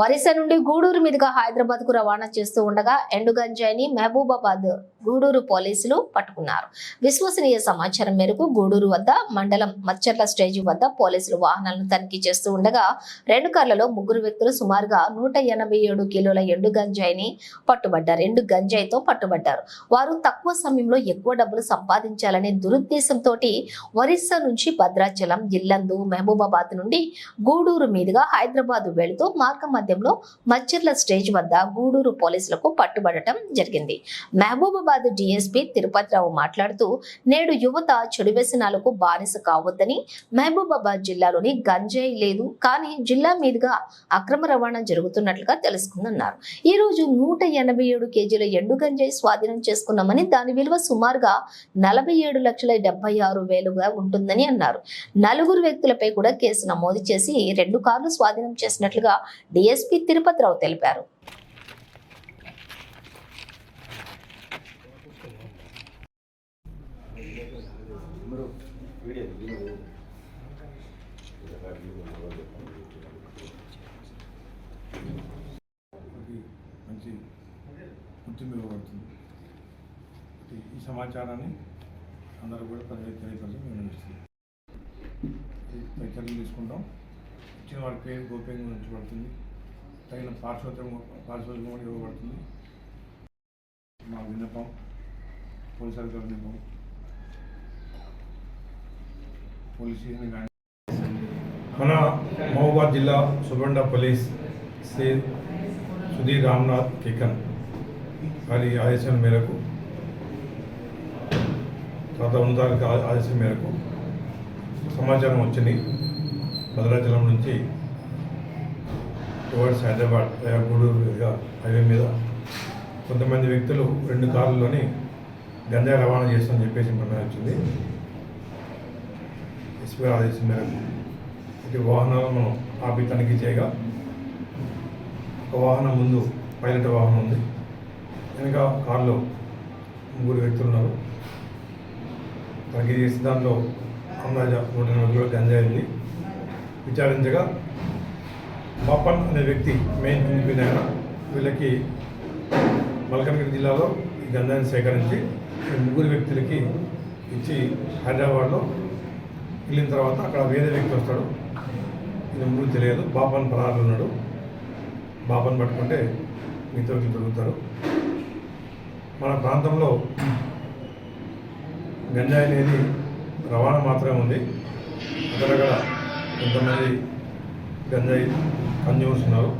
ఒరిస్సా నుండి గూడూరు మీదుగా హైదరాబాద్కు రవాణా చేస్తూ ఉండగా ఎండు గంజాయిని మహబూబాబాద్ గూడూరు పోలీసులు పట్టుకున్నారు. విశ్వసనీయ సమాచారం మేరకు గూడూరు వద్ద మండలం మచ్చర్ల స్టేజి వద్ద పోలీసులు వాహనాలను తనిఖీ చేస్తూ ఉండగా రెండు కార్లలో ముగ్గురు వ్యక్తులు సుమారుగా నూట ఎనభై ఏడు కిలోల ఎండు గంజాయిని పట్టుబడ్డారు. ఎండు గంజాయితో పట్టుబడ్డారు. వారు తక్కువ సమయంలో ఎక్కువ డబ్బులు సంపాదించాలనే దురుద్దేశంతో ఒరిస్సా నుంచి భద్రాచలం ఇల్లందు మహబూబాబాద్ నుండి గూడూరు మీదుగా హైదరాబాద్ వెళుతూ మార్గ నేపథ్యంలో మచ్చర్ల స్టేజ్ వద్ద గూడూరు పోలీసులకు పట్టుబడటం జరిగింది. మహబూబాబాద్ డిఎస్పీ తిరుపతిరావు మాట్లాడుతూ నేడు యువత చెడు వ్యసనాలకు బానిస కావద్దని మహబూబాబాద్ జిల్లాలోని గంజాయి లేదు కానీ జిల్లా మీదుగా అక్రమ రవాణా జరుగుతున్నట్లుగా తెలుసుకుందన్నారు. ఈ రోజు నూట ఎనభై ఏడు కేజీల ఎండు గంజాయి స్వాధీనం చేసుకున్నామని దాని విలువ సుమారుగా నలభై ఏడు లక్షల డెబ్బై ఆరు వేలుగా ఉంటుందని అన్నారు. నలుగురు వ్యక్తులపై కూడా కేసు నమోదు చేసి రెండు కార్లు స్వాధీనం చేసినట్లుగా ఎస్పీ తిరుపతిరావు తెలిపారు. మంచి గుర్తింపు ఇవ్వబడుతుంది. ఈ- సమాచారాన్ని అందరూ కూడా ప్రజలకు మేము చర్యలు తీసుకుంటాం. ఇచ్చిన వారి పేరు గోప్యంగా ఉంచబడుతుంది. తగిన పార్శ్వత్వం పార్శ్వత్వం కూడా ఇవ్వబడుతుంది. మా విన్నపం పోలీస్ అధికారుల విన్నపం. పోలీస్ కానీ మన మహబూబాద్ జిల్లా సుబండ పోలీస్ శ్రీ సుధీర్ రామ్నాథ్ కేకన్ వారి ఆదేశం మేరకు తర్వాత ఉన్నతాధిక ఆదేశం మేరకు సమాచారం వచ్చింది. భద్రాచలం నుంచి టువర్డ్స్ హైదరాబాద్ గూడూరు హైవే మీద. కొంతమంది వ్యక్తులు రెండు కార్లలోని గంజా రవాణా చేస్తామని చెప్పేసి ఇన్ఫర్మేషన్ వచ్చింది. ఎస్పీ ఆదేశం మేరకు ఇటు వాహనాలను మనం ఆపి తనిఖీ చేయగా ఒక వాహనం ముందు పైలట్ వాహనం ఉంది. వెనక కారులో ముగ్గురు వ్యక్తులు ఉన్నారు. తనిఖీ చేసి దాంట్లో అందాజ నూట ఎనభై గంజాయి ఉంది. విచారించగా బాపన్ అనే వ్యక్తి మెయిన్ కింగ్ ఆయన. వీళ్ళకి మల్కనగిరి జిల్లాలో ఈ గంధాన్ని సేకరించి ముగ్గురు వ్యక్తులకి ఇచ్చి హైదరాబాద్లో వెళ్ళిన తర్వాత అక్కడ వేరే వ్యక్తి వస్తాడు. ఇది ముగ్గురు తెలియదు. బాపన్ పరారులు ఉన్నాడు. బాపన్ పట్టుకుంటే మిగతా వ్యక్తులు దొరుకుతారు మన ప్రాంతంలో గంజాయి అనేది రవాణా మాత్రమే ఉంది. అక్కడక్కడ కొంతమంది గంజాయి కన్జ్యూమర్స్ ఉన్నారు.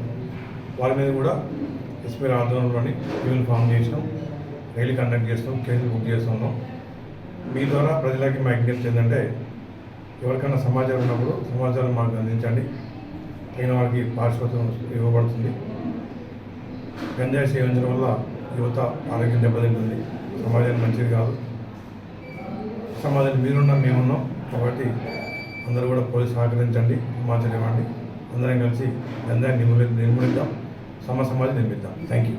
వారి మీద కూడా ఎస్పీ ఆధ్వర్యంలోని ఈవెన్ ఫామ్ చేసినాం. రైలు కండక్ట్ చేస్తున్నాం కేసులు బుక్ చేస్తున్నాం మీ ద్వారా ప్రజలకి మా విజ్ఞప్తి ఏంటంటే ఎవరికైనా సమాచారం ఉన్నప్పుడు సమాచారం మాకు అందించండి. తగిన వారికి పారిశ్రామికం ఇవ్వబడుతుంది. గంజాయి సేవించడం వల్ల యువత ఆరోగ్యం దెబ్బతింటుంది. సమాజానికి మంచిది కాదు. సమాజానికి మీరున్నాం మేమున్నాం. కాబట్టి అందరూ కూడా పోలీసు సహకరించండి. సమాచారం ఇవ్వండి. అందరం కలిసి గంధాన్ని నిర్మూలిద్దాం సమ సమాజం నిర్మిద్దాం. Thank you